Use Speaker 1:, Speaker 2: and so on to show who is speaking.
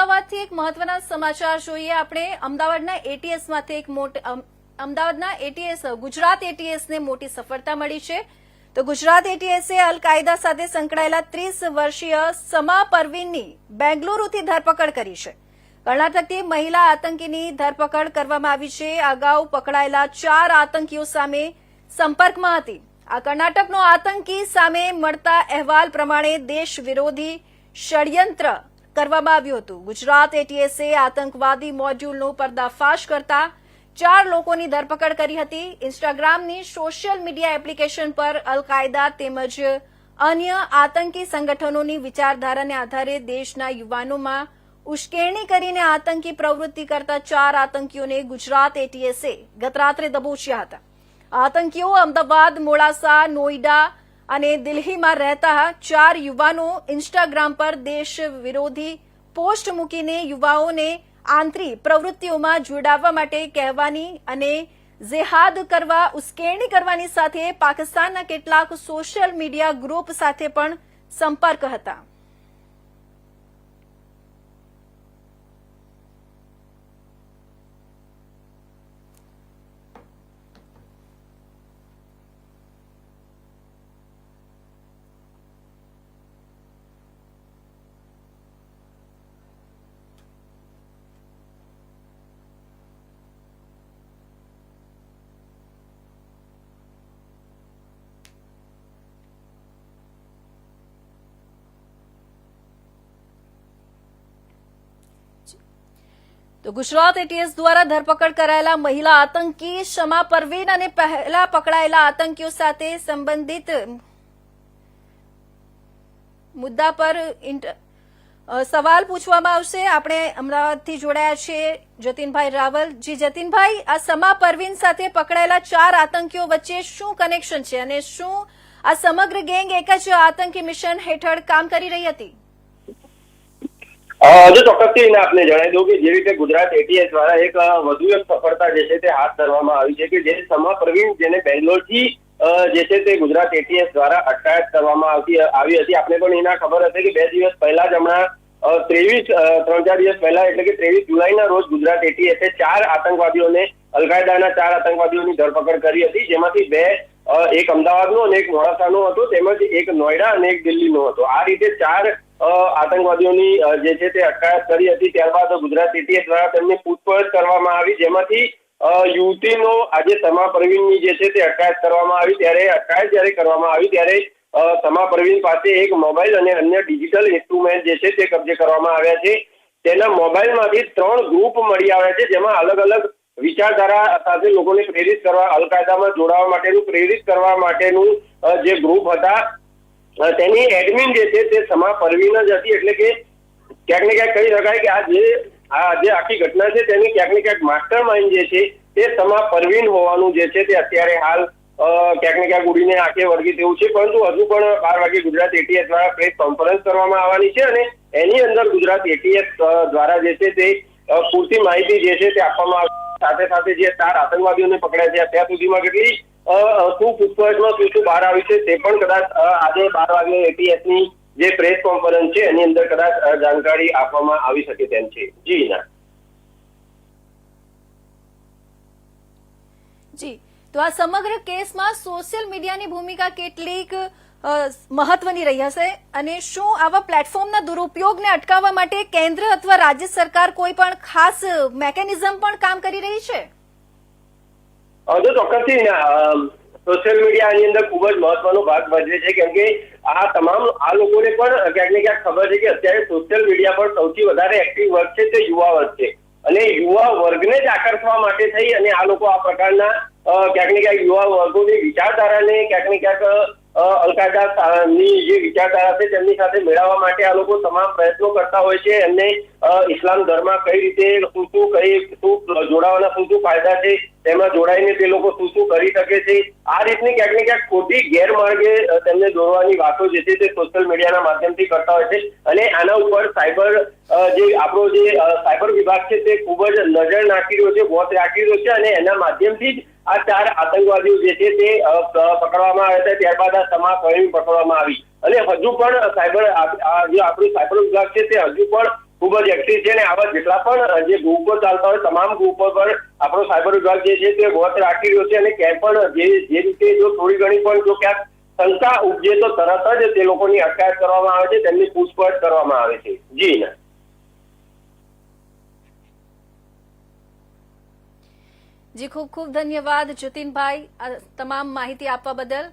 Speaker 1: અમદાવાદથી એક મહત્વના સમાચાર જોઈએ. આપણે અમદાવાદના એટીએસમાંથી એક મોટી અમદાવાદના એટીએસ ગુજરાત એટીએસને મોટી સફળતા મળી છે. તો ગુજરાત એટીએસે અલ કાયદા સાથે સંકળાયેલા ત્રીસ વર્ષીય સમા પરવીનની બેંગલુરુથી ધરપકડ કરી છે. કર્ણાટકથી મહિલા આતંકીની ધરપકડ કરવામાં આવી છે. અગાઉ પકડાયેલા ચાર આતંકીઓ સામે સંપર્કમાં હતી. આ કર્ણાટકનો આતંકી સામે મળતા અહેવાલ પ્રમાણે દેશ વિરોધી ષડયંત્ર કરવામાં આવ્યું હતું. ગુજરાત એટીએસે આતંકવાદી મોડ્યુલનો પર્દાફાશ કરતા ચાર લોકોની ધરપકડ કરી હતી. ઇન્સ્ટાગ્રામની સોશિયલ મીડિયા એપ્લિકેશન પર અલ કાયદા તેમજ અન્ય આતંકી સંગઠનોની વિચારધારાને આધારે દેશના યુવાનોમાં ઉશ્કેરણી કરીને આતંકી પ્રવૃત્તિ કરતા ચાર આતંકીઓને ગુજરાત એટીએસએ ગતરાત્રે દબોચ્યા હતા. આતંકીઓ અમદાવાદ, મોડાસા, નોઈડા અને દિલ્હીમાં રહેતા ચાર યુવાનો ઇન્સ્ટાગ્રામ પર દેશ વિરોધી પોસ્ટ મૂકીને યુવાઓને આંતરી પ્રવૃત્તિઓમાં જોડાવવા માટે કહેવાની અને જેહાદ કરવા, ઉશ્કેરણી કરવાની સાથે પાકિસ્તાનના કેટલાક સોશિયલ મીડિયા ગ્રુપ સાથે પણ સંપર્ક હતા. તો ગુજરાત એટીએસ દ્વારા ધરપકડ કરાયેલા મહિલા આતંકી શમા પરવીન અને પહેલા પકડાયેલા આતંકીઓ સાથે સંબંધિત મુદ્દા પર સવાલ પૂછવામાં આવશે. આપણે અમદાવાદથી જોડાયા છીએ જતીનભાઈ રાવલ. જી, જતીનભાઈ, આ સમા પરવીન સાથે પકડાયેલા ચાર આતંકીઓ વચ્ચે શું કનેક્શન છે? અને શું આ સમગ્ર ગેંગ એક જ આતંકી મિશન હેઠળ કામ કરી રહી હતી?
Speaker 2: હજુ ચોક્કસથી આપને જણાવી દઉં કે જે રીતે ગુજરાત એટીએસ દ્વારા એક વધુ એક સફળતા જે છે તે હાથ ધરવામાં આવી છે કે જે સમા પ્રવીણ જેને બેંગ્લોરથી જે છે તે ગુજરાત એટીએસ દ્વારા અટકાયત કરવામાં આવતી આવી હતી. આપને પણ એના ખબર હશે કે બે દિવસ પહેલા જ હમણાં ત્રેવીસ ત્રણ ચાર દિવસ પહેલા એટલે કે ત્રેવીસ જુલાઈના રોજ ગુજરાત એટીએસે ચાર આતંકવાદીઓને અલકાયદાના ચાર આતંકવાદીઓની ધરપકડ કરી હતી. જેમાંથી બે એક અમદાવાદનો અને એક મોડાસાનો હતો. તેમજ એક નોઈડા અને એક દિલ્હીનો હતો. આ રીતે ચાર આતંકવાદીઓની જે છે તે અટકાયત કરી હતી. ત્યારબાદ ગુજરાત એટીએસ દ્વારા તેમની પૂછપરછ કરવામાં આવી. જેમાંથી યુવતીનો આજે સમા પરવીનની જે છે તે અટકાયત કરવામાં આવી. ત્યારે અટકાયત જ્યારે કરવામાં આવી, ત્યારે સમા પરવીન પાસે એક મોબાઈલ અને અન્ય ડિજિટલ ઇન્સ્ટ્રુમેન્ટ જે છે તે કબજે કરવામાં આવ્યા છે. તેના મોબાઈલમાંથી ત્રણ ગ્રુપ મળી આવ્યા છે, જેમાં અલગ અલગ વિચારધારા સાથે લોકોને પ્રેરિત કરવા, અલકાયદામાં જોડાવા માટેનું, પ્રેરિત કરવા માટેનું જે ગ્રુપ હતા તેની એડમિન જે છે તે સમા પરવીન જ હતી, એટલે કે ક્યાંક ને ક્યાંક કહી શકાય કે આ જે આ જે આખી ઘટના છે તેની ક્યાંક ને ક્યાંક માસ્ટર માઇન્ડ જે છે તે સમા પરવીન હોવાનું જે છે તે અત્યારે હાલ ક્યાંક ને ક્યાંક ઉડીને આંખે વળગી તેવું છે, પરંતુ હજુ પણ બાર વાગે ગુજરાત એટીએસ દ્વારા પ્રેસ કોન્ફરન્સ કરવામાં આવવાની છે અને એની અંદર ગુજરાત એટીએસ દ્વારા જે છે તે પૂરતી માહિતી જે છે તે આપવામાં આવશે સાથે સાથે જે ચાર આતંકવાદીઓને પકડ્યા છે અત્યાર સુધીમાં કેટલી શું પૂછપરછમાં શું શું બહાર આવ્યું છે. તે પણ કદાચ આજે બાર વાગે એટીએસની જે પ્રેસ કોન્ફરન્સ છે, એની અંદર કદાચ જાણકારી આપવામાં આવી શકે તેમ છે. જી, ના.
Speaker 1: જી. તો આ સમગ્ર કેસમાં સોશિયલ મીડિયાની ભૂમિકા કેટલીક મહત્વની રહી હશે અને શું આવા પ્લેટફોર્મના દુરુપયોગને અટકાવવા માટે કેન્દ્ર અથવા રાજ્ય સરકાર કોઈ પણ ખાસ મેકેનિઝમ પણ કામ કરી રહી છે?
Speaker 2: જો ચોક્કસથી સોશિયલ મીડિયા આની અંદર ખૂબ જ મહત્વનો ભાગ ભજવે છે, કેમ કે આ તમામ, આ લોકોને પણ ક્યાંક ને ક્યાંક ખબર છે કે અત્યારે સોશિયલ મીડિયા પર સૌથી વધારે એક્ટિવ વર્ગ છે તે યુવા વર્ગ છે. અને યુવા વર્ગને જ આકર્ષવા માટે થઈ અને આ લોકો આ પ્રકારના ક્યાંક ને ક્યાંક યુવા વર્ગોની વિચારધારાને ક્યાંક ને ક્યાંક અ, અલકાયદા ની જે વિચારધારા છે તેમની સાથે મેળવવા માટે આ લોકો તમામ પ્રયત્નો કરતા હોય છે. એમને ઇસ્લામ ધર્મમાં કઈ રીતે શું શું કઈ શું જોડાવાના શું શું ફાયદા છે તેમાં જોડાઈને તે લોકો શું શું કરી શકે છે આ રીતની ક્યાંક ને ક્યાંક ખોટી ગેરમાર્ગે તેમને દોરવાની વાતો જે છે તે સોશિયલ મીડિયાના માધ્યમથી કરતા હોય છે. અને આના ઉપર સાયબર જે આપણો જે સાયબર વિભાગ છે તે ખૂબ જ નજર નાખી રહ્યો છે વોચ રાખી રહ્યો છે અને એના માધ્યમથી જ આ ચાર આતંકવાદીઓ જે છે તે પકડવામાં આવ્યા હતા, ત્યારબાદ આ તમામ પરિણ પકડવામાં આવી. અને હજુ પણ સાયબર જે આપણું સાયબર વિભાગ છે તે હજુ પણ ખૂબ જ એક્ટિવ છે અને આવા જેટલા પણ જે ગ્રુપો ચાલતા હોય, તમામ ગ્રુપો પર આપણો સાયબર વિભાગ જે છે તે વોચ રાખી રહ્યો છે અને ક્યાંય પણ જે જે રીતે જો થોડી ઘણી પણ જો ક્યાંક શંકા ઉપજે તો તરત જ તે લોકોની અટકાયત કરવામાં આવે છે, તેમની પૂછપરછ કરવામાં આવે છે. જી ના.
Speaker 1: જી ખૂબ ખૂબ ધન્યવાદ જતીનભાઈ તમામ માહિતી આપવા બદલ.